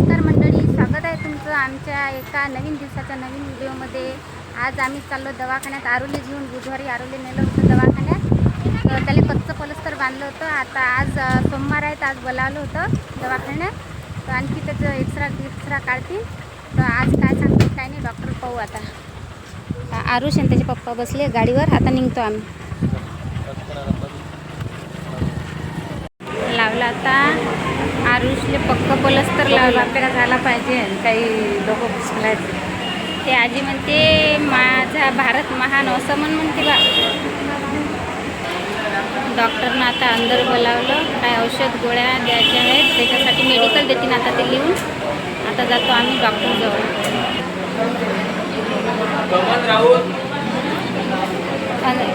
नमस्कार मंडळी स्वागत आहे तुमचं आमच्या एका नवीन दिवसाच्या नवीन व्हिडिओमध्ये. आज आम्ही चाललो दवाखान्यात आरोली घेऊन बुधवारी आरोली नेलं होतं दवाखान्यात. तर त्याला कच्चं पलस्तर बांधलं होतं. आता आज सोमवार आहे तर आज बोलावलं होतं दवाखान्यात. तर आणखी त्याचं एक्सरा एक्सरा काढतील. तर आज काय सांगते काय नाही डॉक्टर पाहू आता. आरुष आणि त्याचे पप्पा बसले गाडीवर आता निघतो आम्ही. लावला आता. आरुषले पक्क पलस्तर लावलं आपल्याला झाला पाहिजे काही लोक घुसलायचे ते आजी म्हणते माझा भारत महान असं म्हण म्हणते बा. डॉक्टरनं आता अंदर बोलावलं काय औषध गोळ्या द्यायच्या आहेत त्याच्यासाठी मेडिकल देतील आता ते लिहून. आता जातो आम्ही डॉक्टरजवळ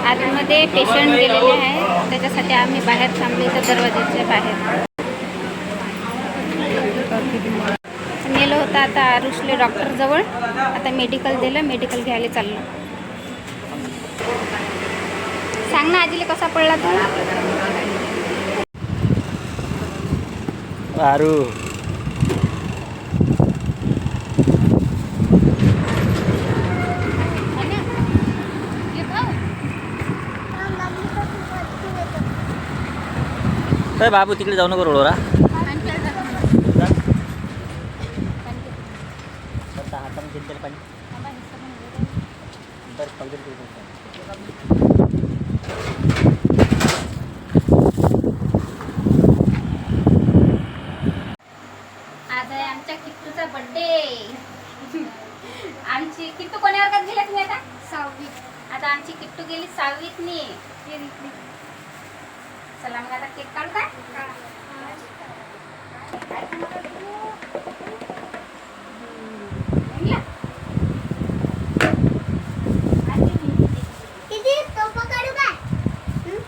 आतमध्ये पेशंट गेलेले आहे त्याच्यासाठी आम्ही बाहेर थांबलो इथं दरवाजाच्या बाहेर. नेलं होतं आता आरुषले डॉक्टरजवळ आता मेडिकल दिलं मेडिकल घ्यायला चाललं. सांग ना आजीला कसा पडला तू? आरू. बाबू तिकडे जाऊ नको रोडवर हा. हाताने घेतलेलं पाणी बरं, ठेवतो. आज आहे आमच्या किट्टूचा बर्थडे आमची किट्टू कोण्या वर्गात गेल्या तुम्ही आता? सहावी. आता आमची किट्टू गेली सहावीत नी चला मग आता केक काढू काय काय खाणार तू? हम्म. या. किती तोफ काढू काय हं?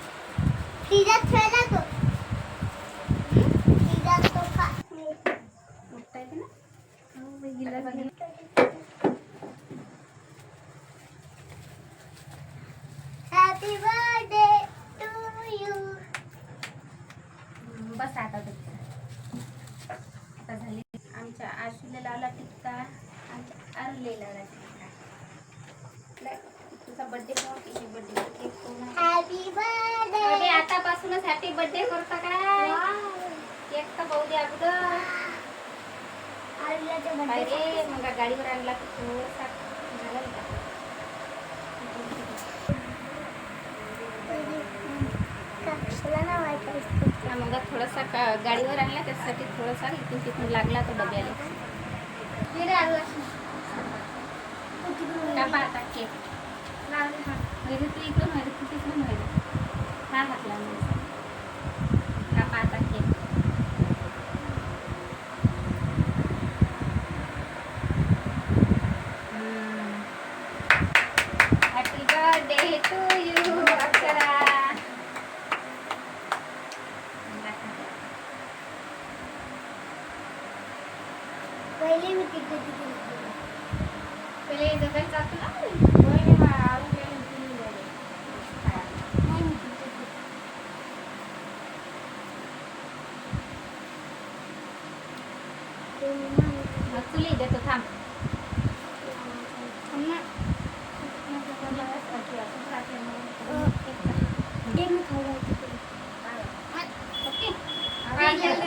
तिच्यात खेळला तो तिच्यात तोफा उठता येते ना गिलास घे. हॅपी बर्थडे टू यू हम्म, बस आता आता झाली. आमच्या आशूला लावला टिक्का आमच्या अरुले लावला टिक्का तुझा बर्थडे तिची बर्थडे केक आतापासूनच हॅपी बर्थडे करता काय? केक तर पाहू दे अगोदर. मग गाडीवर आणला थोडासा झाला का? हा, मग थोडासा का- गाडीवर आणला त्याच्यासाठी थोडासा इथून तिथून लागला तो डब्याला का पाहता केक वैरे तू इकडून वैरे तू तिकडून वैरे हा घातला मी का पाहता cake happy birthday to you Akshara पहिले मी तिथे तिथे पहिले जगायला जातो ना मग तुला देतो थांब थांब ना. ओके? काय घ्यायचं ना? तूही घे,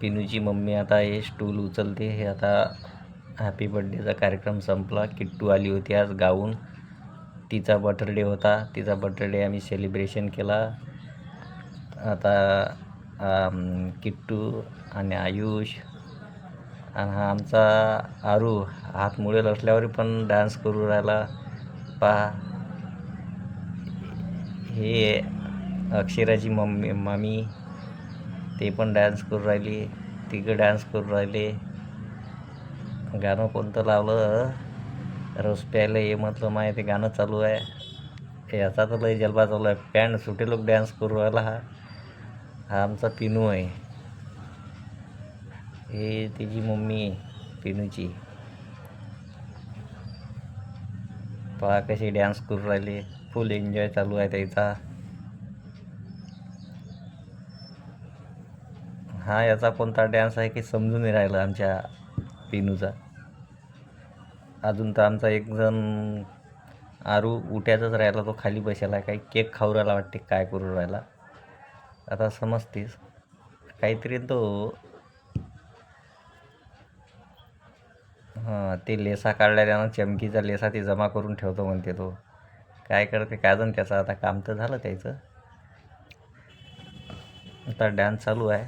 पिनूची मम्मी आता हे स्टूल उचलते. हे आता हॅपी बर्थडेचा कार्यक्रम संपला. किट्टू आली होती आज गाऊन. तिचा बर्थडे होता. तिचा बर्थडे आम्ही सेलिब्रेशन केला. आता किट्टू आणि आयुष आणि हा आमचा आरू हात मुळेल असल्यावर पण डान्स करू राहिला. पहा हे अक्षराची मम्मी मामी ते पण डान्स करू राहिली तिघं डान्स करू राहिले. गाणं कोणतं लावलं? रस प्यायला ये म्हटलं माय ते गाणं चालू आहे. याचा तर लय जलबा चालू आहे. पॅन्ट सुटे लोक डान्स करू राहिला हा. हा आमचा पिनू आहे. हे तिची मम्मी आहे पिनूची. पहा कशी डान्स करू राहिले. फुल एन्जॉय चालू आहे त्याचा. हा याचा कोणता डॅन्स आहे की समजून नाही राहिलं आमच्या पिनूचा? अजून तर आमचा एक जण आरू उठ्याचाच राहिला तो खाली बसायला काही केक खाऊ राहिला वाटते काय करू राहिला? आता समजतेस काहीतरी तो हां ते लेसा काढल्या त्यानं चमकीचा लेसा ते जमा करून ठेवतो म्हणते तो. काय करते काय जण त्याचं? आता काम तर झालं त्याचं. आता डान्स चालू आहे.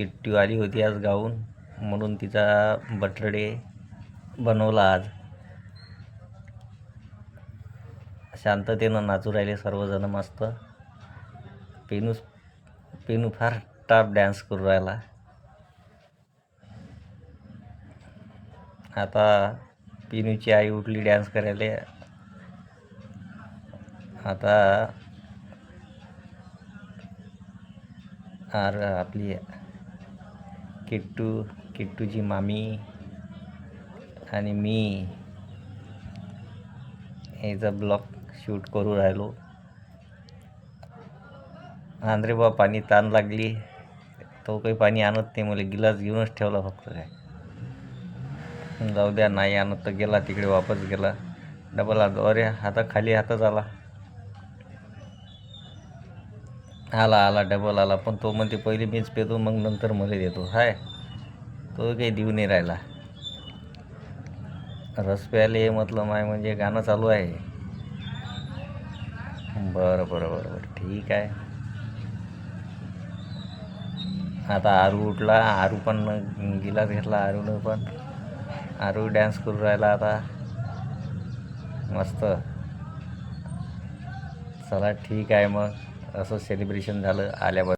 किट्टू आली होती आज गाऊन म्हणून तिचा बर्थडे बनवला आज. शांततेनं नाचू राहिले सर्वजण मस्त. पेनू पेनू फार टाप डॅन्स करू राहिला. आता पिनूची आई उठली डॅन्स करायला. आता आर आपली किट्टू किट्टूची मामी आणि मी याचा ब्लॉग शूट करू राहिलो. आंध्रे बा पाणी ताण लागली. तो काही पाणी आणत नाही मला गिलास घेऊनच ठेवला फक्त काय. जाऊ द्या नाही आणत तर गेला तिकडे वापस गेला. डबल आलो अरे हाता खाली हातच आला. आला आला डबल आला पण तो म्हणते पहिले मीच पेतो मग नंतर मला देतो. हाय. तो काही देऊ नाही राहिला. रस प्यायला हे म्हटलं माय म्हणजे गाणं चालू आहे. बरं बरं बरं बरं. ठीक आहे. आता आरू उठला आरू पण गिलास घेतला आरूनं पण. आरू डॅन्स करू राहिला आता. मस्त. चला ठीक आहे मग. असं सेलिब्रेशन झालं आल्याबद्दल.